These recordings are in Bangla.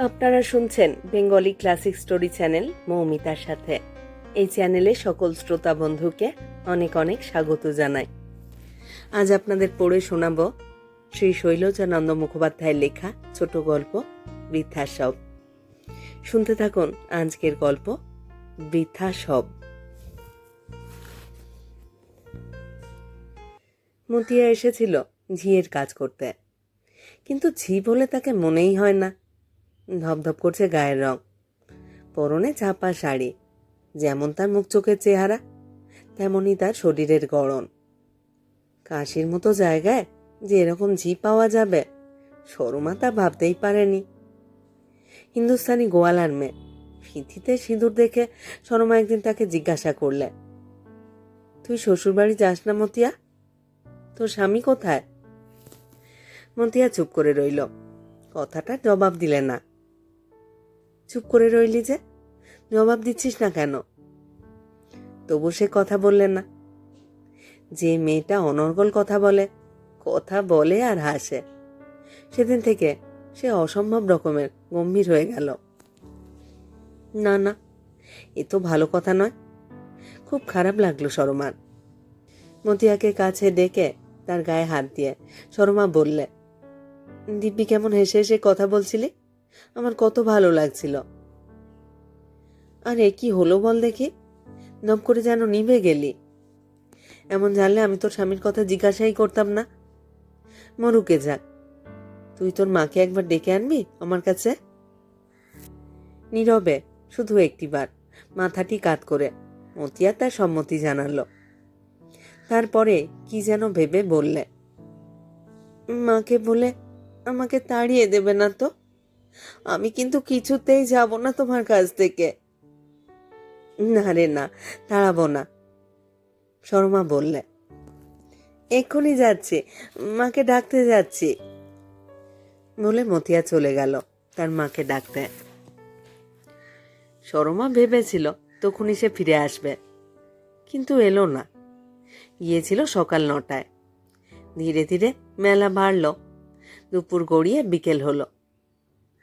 আপনারা শুনছেন বেঙ্গলি ক্লাসিক স্টোরি চ্যানেল মৌমিতার সাথে। এই চ্যানেলে সকল শ্রোতা বন্ধুকে অনেক অনেক স্বাগত জানাই। আজ আপনাদের পড়ে শোনাব শ্রী শৈলজানন্দ মুখোপাধ্যায়ের লেখা ছোট গল্প বৃদ্ধাসব শুনতে থাকুন আজকের গল্প বৃদ্ধাসব মতিয়া এসেছিল ঝিয়ের কাজ করতে। কিন্তু ঝি বলে তাকে মনেই হয় না। ধপধপ করছে গায়ের রং। পরনে চাপা শাড়ি। যেমন তার মুখ চোখের চেহারা, তেমনই তার শরীরের গড়ন। কাশির মতো জায়গায় যে এরকম ঝি পাওয়া যাবে, সরমা তা ভাবতেই পারেনি। হিন্দুস্তানি গোয়ালার মেয়ে, ফিথিতে সিঁদুর দেখে সরমা একদিন তাকে জিজ্ঞাসা করলে, তুই শ্বশুরবাড়ি যাস না মতিয়া? তোর স্বামী কোথায়? মতিয়া চুপ করে রইল। কথাটা জবাব দিলে না। চুপ করে রইলি যে? জবাব দিচ্ছিস না কেন? তবু সে কথা বললে না। যে মেয়েটা অনর্গল কথা বলে কথা বলে আর হাসে। সেদিন থেকে সে অসম্ভব রকমের গম্ভীর হয়ে গেল। না না, এ তো ভালো কথা নয়। খুব খারাপ লাগল সরমার। মতিয়াকে কাছে ডেকে তার গায়ে হাত দিয়ে। সরমা বললে, দিব্যি কেমন হেসে হেসে কথা বলছিলি? আমার কত ভালো লাগছিল। আরে, কি হলো বল দেখি। দম করে যেন নিভে গেলি। এমন জানলে আমি তোর স্বামীর কথা জিজ্ঞাসাই করতাম না। মরুকে যাক। তুই তোর মাকে একবার ডেকে আনবি আমার কাছে? নীরবে, শুধু একটিবার, মাথাটি কাত করে। মতিয়া তার সম্মতি জানালো। তারপরে কি যেন ভেবে বললে, মাকে বলে আমাকে তাড়িয়ে দেবে না তো? আমি কিন্তু কিছুতেই যাব না তোমার কাছ থেকে। না রে, না, তাড়াবো না। শর্মা বললে, এক্ষুনি যাচ্ছি, মাকে ডাকতে যাচ্ছি। বলে মতিয়া চলে গেল তার মাকে ডাকতে। শর্মা ভেবেছিল তখনই সে ফিরে আসবে, কিন্তু এলো না। গিয়েছিল সকাল নটায়। ধীরে ধীরে মেলা বাড়ল। দুপুর গড়িয়ে বিকেল হলো।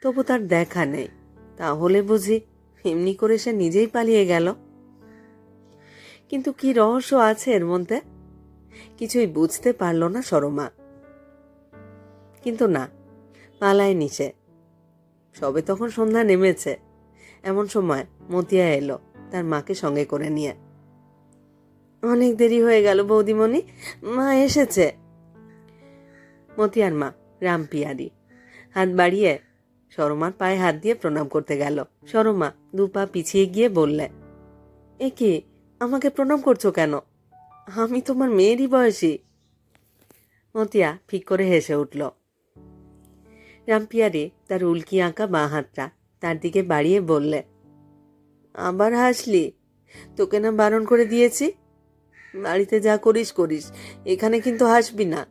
তবু তার দেখা নেই। তাহলে বুঝি এমনি করে সে নিজেই পালিয়ে গেল। কিন্তু কি রহস্য আছে এর মধ্যে? কিছুই বুঝতে পারল না সরমা। কিন্তু না, পালায় নিচে। সবে তখন সন্ধ্যা নেমেছে। এমন সময় মতিয়া এলো তার মাকে সঙ্গে করে নিয়ে। অনেক দেরি হয়ে গেল, বৌদিমণি। মা এসেছে। মতিয়ার মা, রামপিয়ারি। হাত বাড়িয়ে সরমার পায়ে হাত দিয়ে প্রণাম করতে গেল। সরমা দু পা পিছিয়ে গিয়ে বললে, এ কি, আমাকে প্রণাম করছ কেন? আমি তোমার মেয়েরই বয়সী। মতিয়া ফিক করে হেসে উঠল। রামপিয়ারি তার উল্কি আঁকা বাঁ হাতটা তার দিকে বাড়িয়ে বললে, আবার হাসলি? তোকে না বারণ করে দিয়েছি? বাড়িতে যা করিস করিস। এখানে কিন্তু হাসবি না।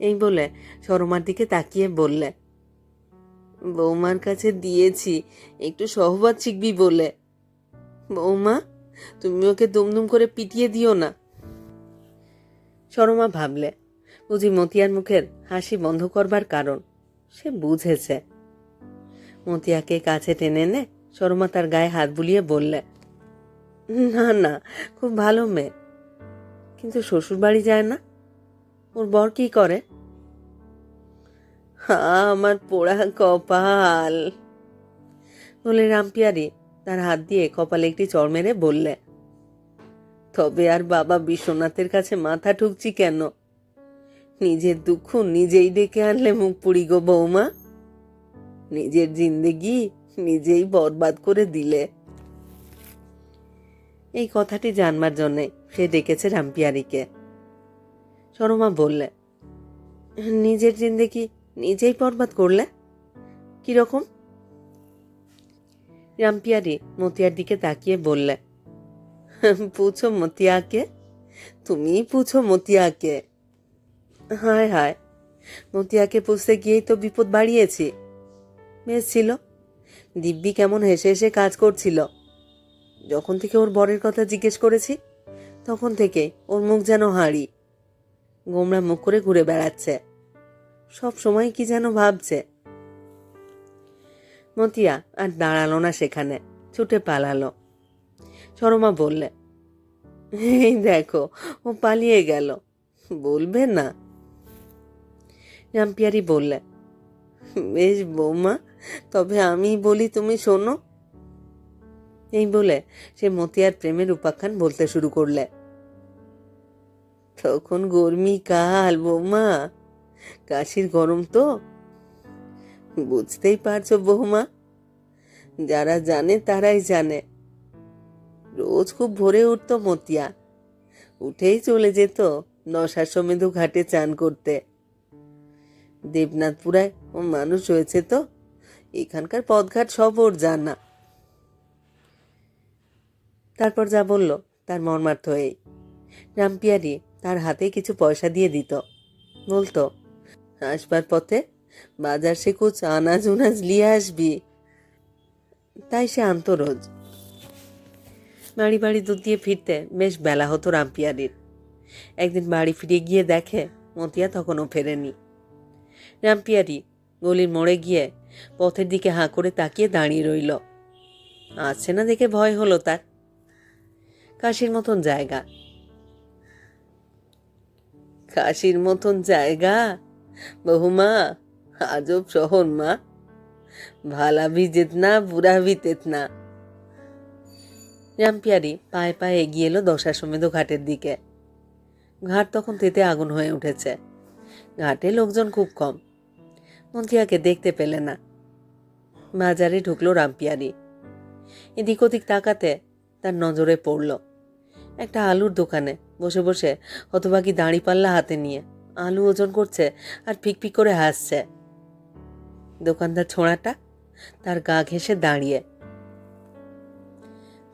এই বলে সরমার দিকে তাকিয়ে বললে, বৌমার কাছে দিয়েছি, একটু সহবাদ শিখবি বলে। বৌমা, তুমি ওকে দুমদুম করে পিটিয়ে দিও না। সরমা ভাবলে, বুঝি মতিয়ার মুখের হাসি বন্ধ করবার কারণ সে বুঝেছে। মতিয়াকে কাছে টেনে নে সরমা তার গায়ে হাত বুলিয়ে বললে না না, খুব ভালো মেয়ে। কিন্তু শ্বশুর বাড়ি যায় না? ওর বর কি করে? আমার পোড়া কপাল। বলে রামপিয়ারি তার হাত দিয়ে কপালে একটি চর মেরে বললে, তবে আর বাবা বিশ্বনাথের কাছে মাথা ঠুকছি কেন? নিজের দুঃখ নিজেই ডেকে আনলে মুখ পুড়ি গো বৌমা। নিজের জিন্দেগি নিজেই বরবাদ করে দিলে। এই কথাটি জানবার জন্যে সে ডেকেছে রামপিয়ারিকে। সরমা বললে, নিজের জিন্দেগি নিজেই বরবাদ করলে? কীরকম রামপিয়ারি মতিয়ার দিকে তাকিয়ে বললে, পুছো মতিয়াকে? তুমি পুছো মতিয়াকে? হায় হায়, মতিয়াকে পুষতে গিয়েই তো বিপদ বাড়িয়েছি। বেশ ছিল, দিব্যি কেমন হেসে হেসে কাজ করছিল। যখন থেকে ওর বরের কথা জিজ্ঞেস করেছি, তখন থেকে ওর মুখ যেন হাঁড়ি। গোমরা মুখ করে ঘুরে বেড়াচ্ছে। সব সময় কি যেন ভাবছে। মতিয়া আর দাঁড়াল না সেখানে, ছুটে পালালো। সরমা বললে, এই দেখো, ও পালিয়ে গেল। বলবে না? রামপিয়ারি বললে, বেশ বৌমা, তবে আমি বলি তুমি শোনো। এই বলে সে মতিয়ার প্রেমের উপাখ্যান বলতে শুরু করলে। তখন গরমি কাল বৌমা, কাশির গরম তো। বুঝতেই পারছ বৌমা, যারা জানে তারাই জানে। রোজ খুব ভোরে উঠতো মতিয়া, উঠেই চলে যেত নশার সমেধু ঘাটে চান করতে। দেবনাথপুরায় ও মানুষ হয়েছে তো, এখানকার পথঘাট সব ওর জানা। তারপর যা বলল, তার মর্মার্থ এই। রামপিয়ারি তার হাতে কিছু পয়সা দিয়ে দিত। বলতো, আসবার পথে বাজার সে কুচ আনাজ উনাজ লিয়ে আসবি। তাই সে আনতো রোজ। বাড়ি বাড়ি দুধ দিয়ে ফিরতে বেশ বেলা হতো রামপিয়ারির। একদিন বাড়ি ফিরে গিয়ে দেখে মতিয়া তখনও ফেরেনি। রামপিয়ারি গলির মোড়ে গিয়ে পথের দিকে হাঁ করে তাকিয়ে দাঁড়িয়ে রইল। আসছে না দেখে ভয় হলো তার। কাশির মতন জায়গা। কাশির মতন জায়গা? বহুমা আজব শহর মা। ভালা ভি যেতনা বুড়া ভি তেতনা রামপিয়ারি পায়ে পায়ে এগিয়ে এলো দশাশ্বমেধ ঘাটের দিকে। ঘাট তখন তেতে আগুন হয়ে উঠেছে। ঘাটে লোকজন খুব কম। মন্ত্রিয়াকে দেখতে পেলে না। বাজারে ঢুকলো রামপিয়ারি। এদিক ওদিক তাকাতে তার নজরে পড়ল। একটা আলুর দোকানে বসে বসে হতবাকি দাঁড়ি পাল্লা হাতে নিয়ে আলু ওজন করছে আর ফিকফিক করে হাসছে। দোকানদার ছোঁড়াটা তার গা ঘেঁষে দাঁড়িয়ে।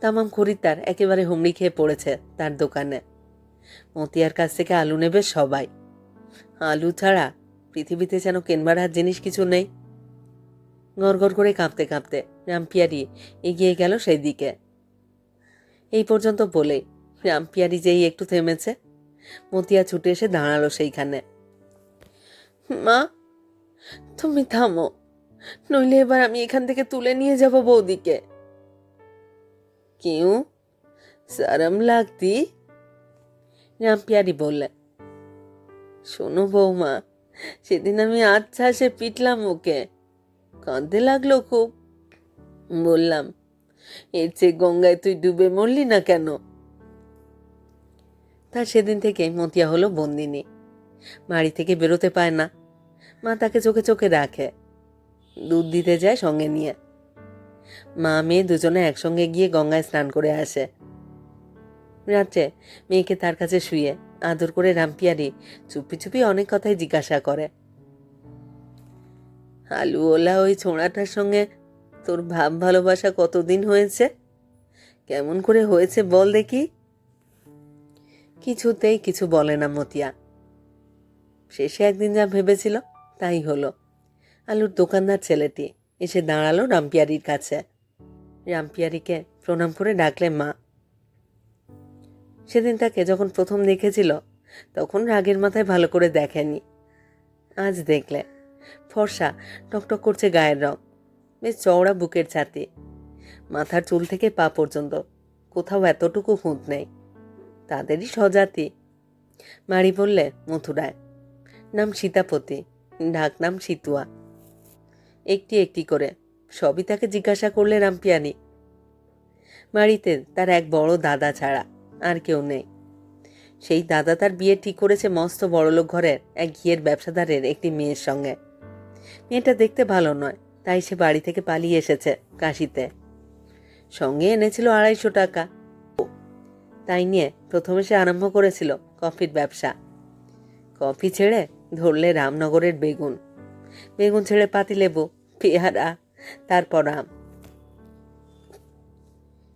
তামাম খরিদ্দার একেবারে হুমড়ি খেয়ে পড়েছে তার দোকানে। মতিয়ার কাছ থেকে আলু নেবে সবাই। আলু ছাড়া পৃথিবীতে যেন কেনবার আর জিনিস কিছু নেই। গড় করে কাঁপতে কাঁপতে রামপিয়ারি এগিয়ে গেল সেই দিকে। এই পর্যন্ত বলে রামপিয়ারি যেই একটু থেমেছে। মতিয়া ছুটে এসে দাঁড়াল সেইখানে। মা, তুমি থামো, নইলে এবার আমি এখান থেকে তুলে নিয়ে যাব বৌদিকে। কেউ? সারম লাগতি? রামপিয়ারি বললে, শোনো বৌমা, সেদিন আমি আচ্ছা সে পিটলাম ওকে। কাঁদতে লাগল খুব। বললাম এর চেয়ে গঙ্গায় তুই ডুবে মরলি না কেন? তার সেদিন থেকে মতিয়া হলো বন্দিনী। বাড়ি থেকে বেরোতে পায় না। মা তাকে চোখে চোখে রাখে দুধ দিতে যায় সঙ্গে নিয়ে। মা, মেয়ে দুজনে একসঙ্গে গিয়ে গঙ্গায় স্নান করে আসে। রাত্রে মেয়েকে তার কাছে শুয়ে আদর করে রামপিয়ারি চুপি চুপি অনেক কথাই জিজ্ঞাসা করে। আলুওলা ওই ছোঁড়াটার সঙ্গে তোর ভাব ভালোবাসা কতদিন হয়েছে? কেমন করে হয়েছে বল দেখি। কিছুতেই কিছু বলে না মতিয়া। শেষে একদিন যা ভেবেছিল, তাই হলো। আলুর দোকানদার ছেলেটি এসে দাঁড়াল রামপিয়ারির কাছে। রামপিয়ারিকে প্রণাম করে ডাকলে মা। সেদিন তাকে যখন প্রথম দেখেছিল, তখন রাগের মাথায় ভালো করে দেখেনি। আজ দেখলে। ফর্সা, টকটক করছে গায়ের রং। বেশ চওড়া বুকের ছাতি। মাথার চুল থেকে পা পর্যন্ত। কোথাও এতটুকু খুঁত নেই। তাদেরই স্বজাতি। মারি বললে, মথুরায়। নাম সীতাপতি। ঢাক নাম সিতুয়া। একটি একটি করে। সবই তাকে জিজ্ঞাসা করলে রামপিয়ানি। বাড়িতে তার এক বড় দাদা ছাড়া আর কেউ নেই। সেই দাদা তার বিয়ে ঠিক করেছে মস্ত বড়লোক ঘরের এক ঘিয়ের ব্যবসাদারের একটি মেয়ের সঙ্গে। মেয়েটা দেখতে ভালো নয়। তাই সে বাড়ি থেকে পালিয়ে এসেছে কাশিতে। সঙ্গে এনেছিল আড়াইশো টাকা। তাই নিয়ে প্রথমে সে আরম্ভ করেছিল কফির ব্যবসা। কফি ছেড়ে ধরলে রামনগরের বেগুন। বেগুন ছেড়ে পাতিলেবু পেয়ারা, তারপর আম।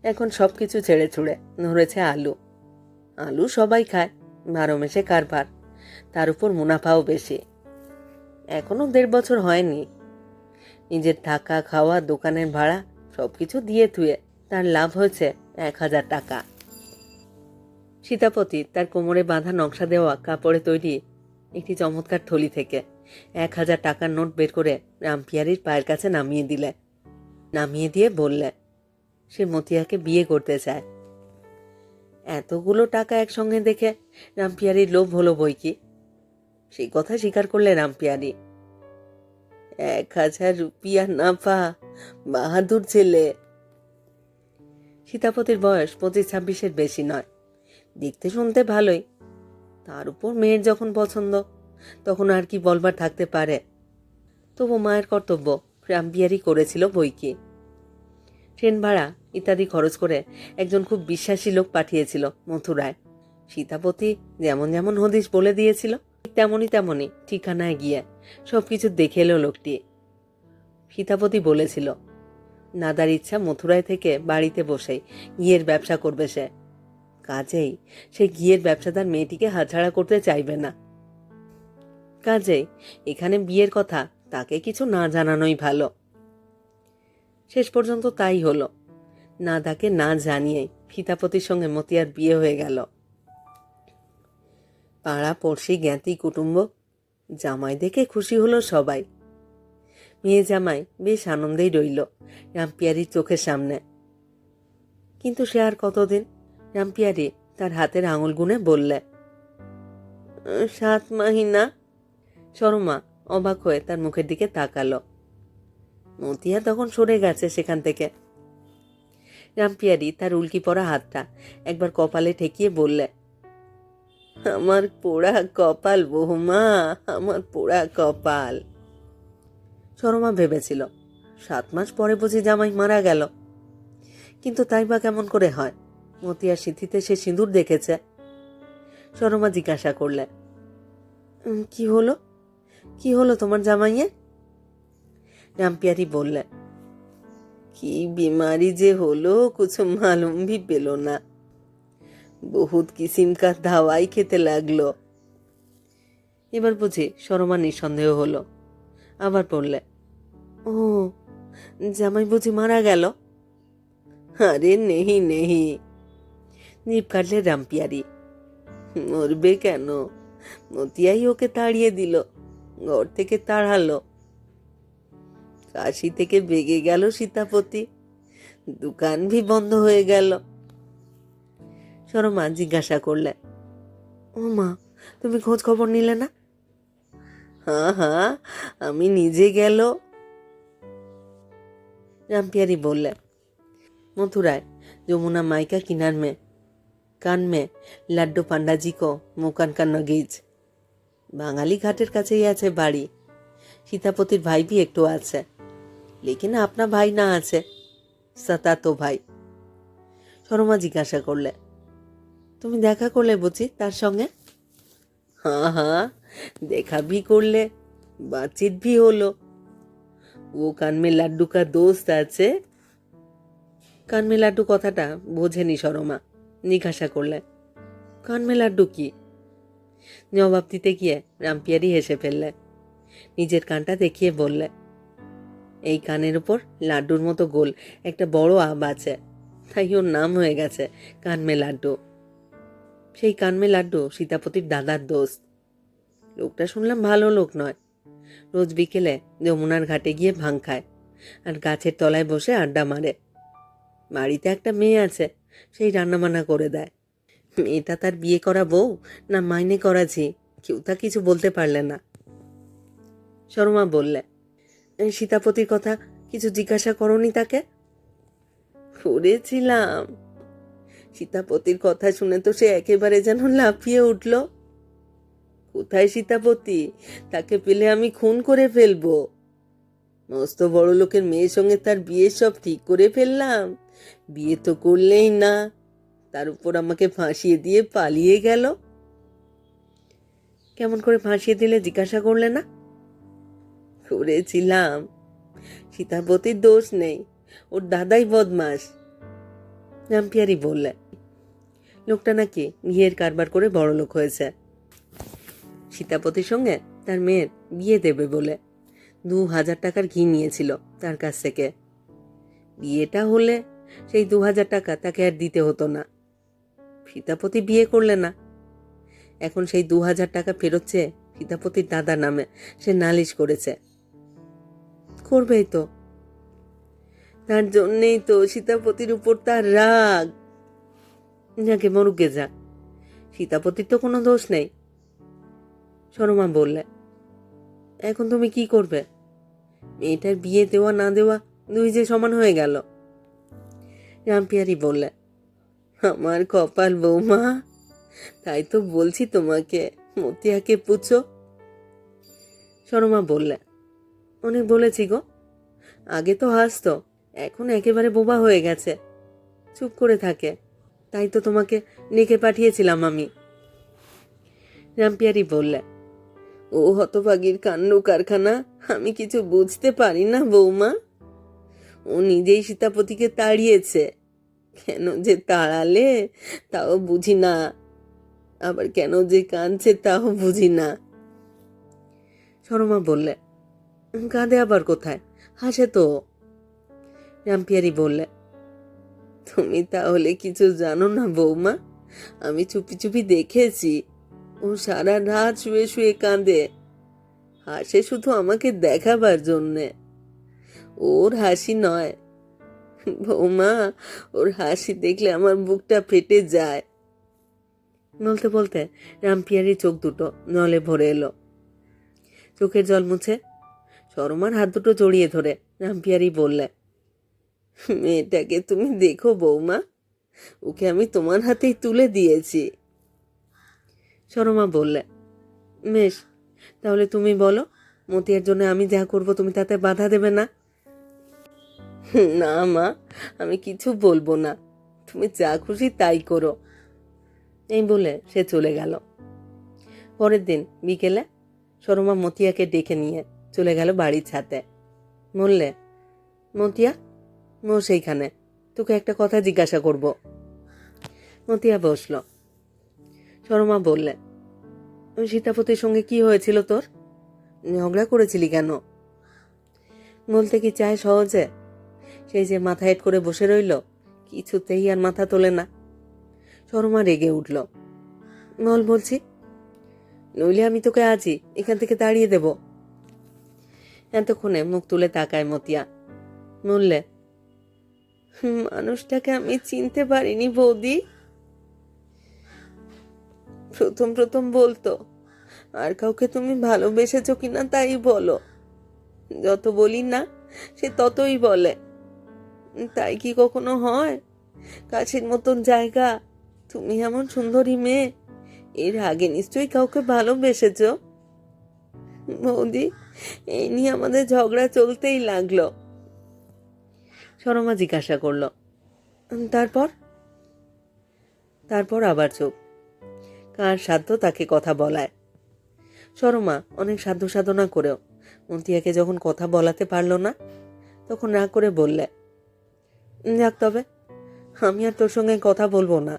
এখন সব কিছু ছেড়ে ছুড়ে ধরেছে আলু। আলু সবাই খায়, বারো মেশে কারবার। তার উপর মুনাফাও বেশি। এখনও দেড় বছর হয়নি। নিজের থাকা, খাওয়া, দোকানের ভাড়া সব কিছু দিয়ে থুয়ে তার লাভ হয়েছে এক হাজার টাকা। সীতাপতি তার কোমরে বাঁধা নকশা দেওয়া কাপড়ে তৈরি একটি চমৎকার থলি থেকে এক হাজার টাকার নোট বের করে রামপিয়ারির পায়ের কাছে নামিয়ে দিলে। নামিয়ে দিয়ে বললে, সে মতিয়াকে বিয়ে করতে চায়। এতগুলো টাকা একসঙ্গে দেখে রামপিয়ারির লোভ হলো বই কি? সেই কথা স্বীকার করলে রামপিয়ারি এক হাজার রুপিয়া না পা বাহাদুর ছেলে। সীতাপতির বয়স পঁচিশ ছাব্বিশের বেশি নয়। দেখতে শুনতে ভালোই। তার উপর মেয়ের যখন পছন্দ, তখন আর কি বলবার থাকতে পারে। তবু মায়ের কর্তব্য রামপিয়ারি করেছিল বই কি ট্রেন ভাড়া ইত্যাদি খরচ করে একজন খুব বিশ্বাসী লোক পাঠিয়েছিল মথুরায়। সীতাপতি যেমন যেমন হদিশ বলে দিয়েছিল তেমনই তেমনই ঠিকানায় গিয়ে সব কিছু দেখে এলো লোকটি। সীতাপতি বলেছিল, নাদার ইচ্ছা মথুরায় থেকে বাড়িতে বসেই ঘিয়ের ব্যবসা করবে সে। কাজেই সে ঘিয়ের ব্যবসাদার মেয়েটিকে হাতছাড়া করতে চাইবে না। কাজেই এখানে বিয়ের কথা তাকে কিছু না জানানোই ভালো। শেষ পর্যন্ত তাই হলো। না তাকে না জানিয়ে ফিতাপতির সঙ্গে মতিয়ার বিয়ে হয়ে গেল। পাড়া, পড়শি, জ্ঞাতি কুটুম্ব জামাই দেখে খুশি হলো সবাই। মেয়ে জামাই বেশ আনন্দেই রইল রামপিয়ারির চোখের সামনে। কিন্তু সে আর কতদিন? রামপিয়ারি তার হাতের আঙুল গুনে বললে, সাত মাহিনা। শর্মা অবাক হয়ে তার মুখের দিকে তাকালো। মতিয়া তখন সরে গেছে সেখান থেকে। রামপিয়ারি তার উল্কি পড়া হাতটা একবার কপালে ঠেকিয়ে বললে আমার পোড়া কপাল বহুমা আমার পোড়া কপাল। শর্মা ভেবেছিল সাত মাস পরে বুঝি জামাই মারা গেল। কিন্তু তাই বা কেমন করে হয়? মতিয়া সিদ্ধিতে সে সিঁদুর দেখেছে। শর্মা জিজ্ঞাসা করলে "উম, কি হলো? কি হলো তোমার জামাইয়ে? রামপিয়ারি বললে কি বিমারি যে হলো কিছু মালুম ভি পেল না। বহুত কিসিম কা দাওয়াই খেতে লাগল। এবার বুঝি শর্মা নিঃসন্দেহ হলো। আবার পড়লে ও, জামাই বুঝি মারা গেল? আরে নেহি নেহি। নিপ কাটলে রামপিয়ারি। মরবে কেন? মতিয়াই ওকে তাড়িয়ে দিল। ঘর থেকে তাড়ালো। কাশি থেকে বেগে গেল সীতাপতি। দোকান ভি বন্ধ হয়ে গেল। শর্মা জিজ্ঞাসা করলে ও মা তুমি খোঁজ খবর নিলে না হ্যাঁ হ্যাঁ আমি নিজে গেল রামপিয়ারি বললে मथुराय যমুনা মাইকা किनार में কান মে লাড্ডু পান্ডাজি কো মুকান কা নগিজ বাঙালি ঘাটের কাছেই আছে বাড়ি সীতাপতির ভাই ভি একটু আছে লেকিন আপনা ভাই না আছে সাতা তো ভাই শর্মা জিজ্ঞাসা করলে তুমি দেখা করলে বুঝি তার সঙ্গে? হ্যাঁ হ্যাঁ দেখা ভি করলে বাচিত ভি হলো। ও কানমে লাড্ডু কা দোস্ত আছে। কানমে লাড্ডু কথাটা বোঝেনি সরমা নিকাশা করলে। কানমে লাড্ডু কি? জবাব দিতে গিয়ে রামপিয়ারি হেসে ফেললে। নিজের কানটা দেখিয়ে বললে, এই কানের উপর লাড্ডুর মতো গোল, একটা বড় আব আছে। তাই ওর নাম হয়ে গেছে কানমে লাড্ডু। সেই কানমে লাড্ডু সীতাপতির দাদার দোস্ত। লোকটা শুনলাম ভালো লোক নয়। রোজ বিকেলে যমুনার ঘাটে গিয়ে ভাং খায় আর গাছের তলায় বসে আড্ডা মারে। বাড়িতে একটা মেয়ে আছে, সেই রান্নাবান্না করে দেয়। মেয়েটা তার বিয়ে করা বউ না মাইনে করাছি কেউ তা কিছু বলতে পারলে না। শর্মা বললে, "এই সীতাপতির কথা কিছু জিজ্ঞাসা করনি তাকে? করেছিলাম। সীতাপতির কথা শুনে তো সে একেবারে যেন লাফিয়ে উঠল। কোথায় সীতাপতি? তাকে পেলে আমি খুন করে ফেলব। মস্ত বড় লোকের মেয়ের সঙ্গে তার বিয়ে সব ঠিক করে ফেললাম। বিয়ে তো করলেই না। তার উপর আমাকে ফাঁসিয়ে দিয়ে পালিয়ে গেল। কেমন করে ফাঁসিয়ে দিলে জিজ্ঞাসা করলে না? করেছিলাম। সীতাপতির দোষ নেই। ওর দাদাই বদমাস রামপিয়ারি বললে। লোকটা নাকি বিয়ের কারবার করে বড় লোক হয়েছে। সীতাপতির সঙ্গে তার মেয়ের বিয়ে দেবে বলে দু হাজার টাকার ঘি নিয়েছিল তার কাছ থেকে। বিয়েটা হলে সেই দু হাজার টাকা তাকে আর দিতে হতো না। সীতাপতি বিয়ে করলে না। এখন সেই দু হাজার টাকা ফেরত চেয়ে ফিতাপতির দাদা নামে সে নালিশ করেছে। করবেই তো। তার জন্যেই তো সীতাপতির উপর তার রাগ। যাকে মরুকে যা সীতাপতির তো কোনো দোষ নেই। সরমা বললে, এখন তুমি কি করবে? মেয়েটার বিয়ে দেওয়া না দেওয়া দুই যে সমান হয়ে গেল। রামপিয়ারি বললে, আমার কপাল বৌমা, তাই তো বলছি তোমাকে, মতিয়াকে পুছো। সরমা বললে, অনেক বলেছি গো। আগে তো হাসতো, এখন একেবারে বোবা হয়ে গেছে। চুপ করে থাকে। তাই তো তোমাকে লিখে পাঠিয়েছিলাম আমি। রামপিয়ারি বললে, ও হতভাগীর কাণ্ড কারখানা, আমি কিছু বুঝতে পারি না বৌমা। ও নিজেই সীতাপতিকে তাড়িয়েছে। কেন যে তাড়ালে, তাও বুঝি না। আবার কেন যে কাঁদছে, তাও বুঝি না। সরমা বললে, কাঁদে আবার কোথায়? হাসে তো। রামপিয়ারি বললে তুমি তাহলে কিছু জানো না, বৌমা? আমি চুপি চুপি দেখেছি। ও সারা রাত শুয়ে শুয়ে কাঁদে। হাসে শুধু আমাকে দেখাবার জন্যে। ওর হাসি নয়। বৌমা, ওর হাসি দেখলে আমার বুকটা ফেটে যায়। বলতে বলতে রামপিয়ারি চোখ দুটো নলে ভরে এলো। চোখের জল মুছে সরমার হাত দুটো জড়িয়ে ধরে রামপিয়ারি বললে মেয়েটাকে তুমি দেখো বৌমা, ওকে আমি তোমার হাতেই তুলে দিয়েছি। সরমা বললে, বেশ, তাহলে তুমি বলো, মতিয়ার জন্য আমি যা করব তুমি তাতে বাধা দেবে না? না মা, আমি কিছু বলব না, তুমি যা খুশি তাই করো। এই বলে সে চলে গেল। পরের দিন বিকেলে সরমা মতিয়াকে ডেকে নিয়ে চলে গেল বাড়ির ছাতে। বললে, মতিয়া মো সেইখানে। তোকে একটা কথা জিজ্ঞাসা করব। মতিয়া বসল। শর্মা বললে সীতাপতির সঙ্গে কি হয়েছিল তোর? ঝগড়া করেছিলি কেন? বলতে কি চায় সহজে? সেই যে মাথা হেট করে বসে রইল কিছুতেই আর মাথা তোলে না। শর্মা রেগে উঠল। বল বলছি। নইলে আমি তোকে আজই এখান থেকে তাড়িয়ে দেব। এতক্ষণে মুখ তুলে তাকায় মতিয়া। বললে "হুম, মানুষটাকে আমি চিনতে পারিনি, বৌদি। প্রথম প্রথম বলতো, আর কাউকে তুমি ভালোবেসেছো কিনা তাই বলো। যত বলি না, সে ততই বলে। তাই কি কখনো হয়? কাছের মতন জায়গা। তুমি এমন সুন্দরী মেয়ে। এর আগে নিশ্চয়ই কাউকে ভালোবেসেছ? বৌদি, এই নিয়ে আমাদের ঝগড়া চলতেই লাগল। সরমা জিজ্ঞাসা করল "উম, তারপর? তারপর আবার চুপ। কার সাধ্য তাকে কথা বলায়? সরমা অনেক সাধ্য সাধনা করেও। মন্তিয়াকে যখন কথা বলাতে পারল না তখন না করে বললে যাক তবে আমি আর তোর সঙ্গে কথা বলব না।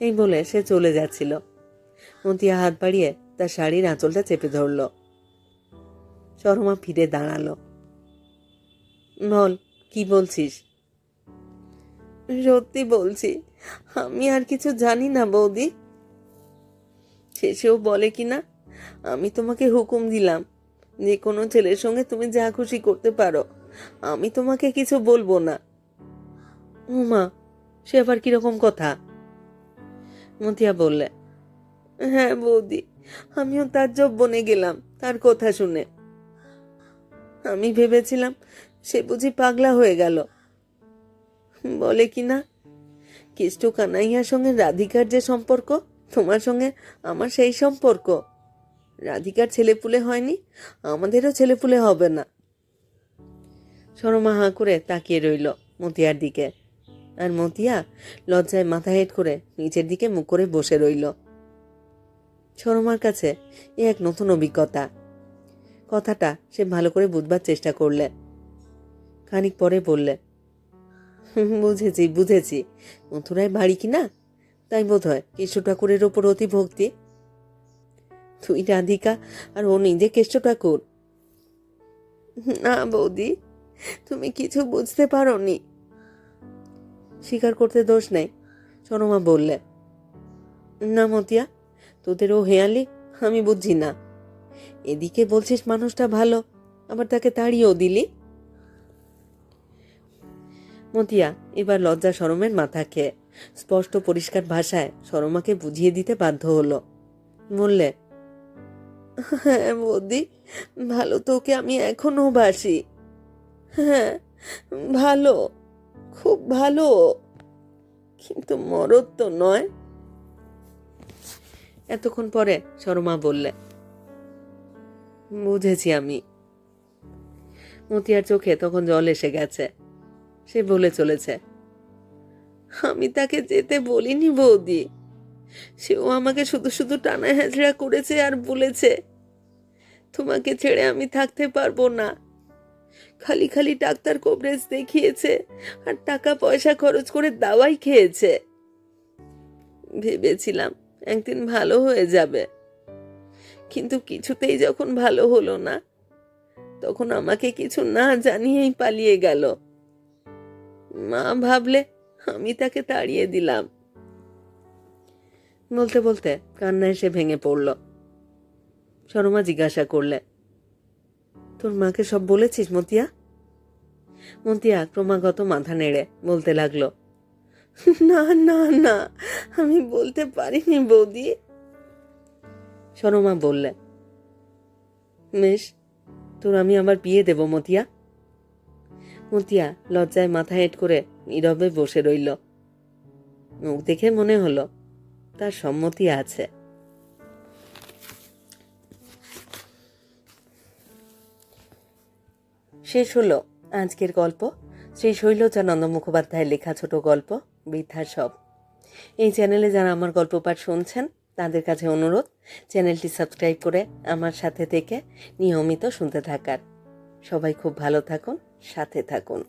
এই বলে সে চলে যাচ্ছিল। মন্তিয়া হাত বাড়িয়ে তার শাড়ির আঁচলটা চেপে ধরল। শর্মা ফিরে দাঁড়াল। বল কি বলছিস? সত্যি বলছি, আমি আর কিছু জানি না বৌদি। শেষেও বলে কি না, আমি তোমাকে হুকুম দিলাম, যে কোনো ছেলের সঙ্গে তুমি যা খুশি করতে পারো, আমি তোমাকে কিছু বলব না। উমা, সে আবার কীরকম কথা? মতিয়া বললে হ্যাঁ বৌদি, আমিও তার জব বনে গেলাম, তার কথা শুনে। আমি ভেবেছিলাম সে বুঝি পাগলা হয়ে গেল। বলে কি না? কেষ্ট কানাইয়ার সঙ্গে রাধিকার যে সম্পর্ক, তোমার সঙ্গে আমার সেই সম্পর্ক। রাধিকার ছেলেপুলে হয়নি, আমাদেরও ছেলেপুলে হবে না। সরমা হাঁ করে তাকিয়ে রইল মতিয়ার দিকে। আর মতিয়া লজ্জায় মাথা হেট করে নিচের দিকে মুখ করে বসে রইল। সরমার কাছে এ এক নতুন অভিজ্ঞতা। কথাটা সে ভালো করে বুঝবার চেষ্টা করলে। খানিক পরে বললে "হুম, বুঝেছি বুঝেছি। মথুরায় বাড়ি কি না? তাই বোধ হয় কেষ্ট ঠাকুরের ওপর অতি ভক্তি তুই রাধিকা আর ও নিজে কেষ্ট ঠাকুর। না বৌদি তুমি কিছু বুঝতে পারোনি। স্বীকার করতে দোষ নেই। সরমা বললে না মতিয়া তোদের ও হেয়ালি আমি বুঝছি না। এদিকে বলছিস মানুষটা ভালো আবার তাকে তাড়িয়েও দিলি? মতিয়া, এবার লজ্জা সরমের মাথা খেয়ে। স্পষ্ট পরিষ্কার ভাষায় সরমাকে বুঝিয়ে দিতে বাধ্য হলো। বললে হ্যাঁ বৌদি, ভালো তোকে আমি এখনও বাসি। হ্যাঁ ভালো, খুব ভালো। কিন্তু মরদ তো নয়। এতক্ষণ পরে শর্মা বললে, বুঝেছি আমি। মতিয়ার চোখে তখন জল এসে গেছে। সে বলে চলেছে। আমি তাকে যেতে বলিনি বৌদি। সেও আমাকে শুধু শুধু টানা হ্যাঁচড়া করেছে আর বলেছে, তোমাকে ছেড়ে আমি থাকতে পারব না। খালি খালি ডাক্তার কবরেজ দেখিয়েছে আর টাকা পয়সা খরচ করে দাওয়াই খেয়েছে। ভেবেছিলাম একদিন ভালো হয়ে যাবে। কিন্তু কিছুতেই যখন ভালো হলো না, তখন আমাকে কিছু না জানিয়েই পালিয়ে গেল। মা ভাবলে আমি তাকে তাড়িয়ে দিলাম। বলতে বলতে কান্না এসে ভেঙে পড়ল। শর্মা জিজ্ঞাসা করলে, তোর মাকে সব বলেছিস মতিয়া? মতিয়া ক্রমাগত মাথা নেড়ে বলতে লাগল, না না না, আমি বলতে পারিনি বৌদি। শর্মা বললে, বেশ, তোর আমি আবার বিয়ে দেব মতিয়া। মতিয়া লজ্জায় মাথা হেঁট করে নীরবে বসে রইল। মুখ দেখে মনে হলো, তার সম্মতি আছে। শেষ হলো আজকের গল্প। শ্রী শৈলজানন্দ মুখোপাধ্যায়ের লেখা ছোট গল্প বৃদ্ধা সব। এই চ্যানেলে যারা আমার গল্প পাঠ শুনছেন, তাদের কাছে অনুরোধ, চ্যানেলটি সাবস্ক্রাইব করে আমার সাথে থেকে নিয়মিত শুনতে থাকার। সবাই খুব ভালো থাকুন। সাথে থাকুন।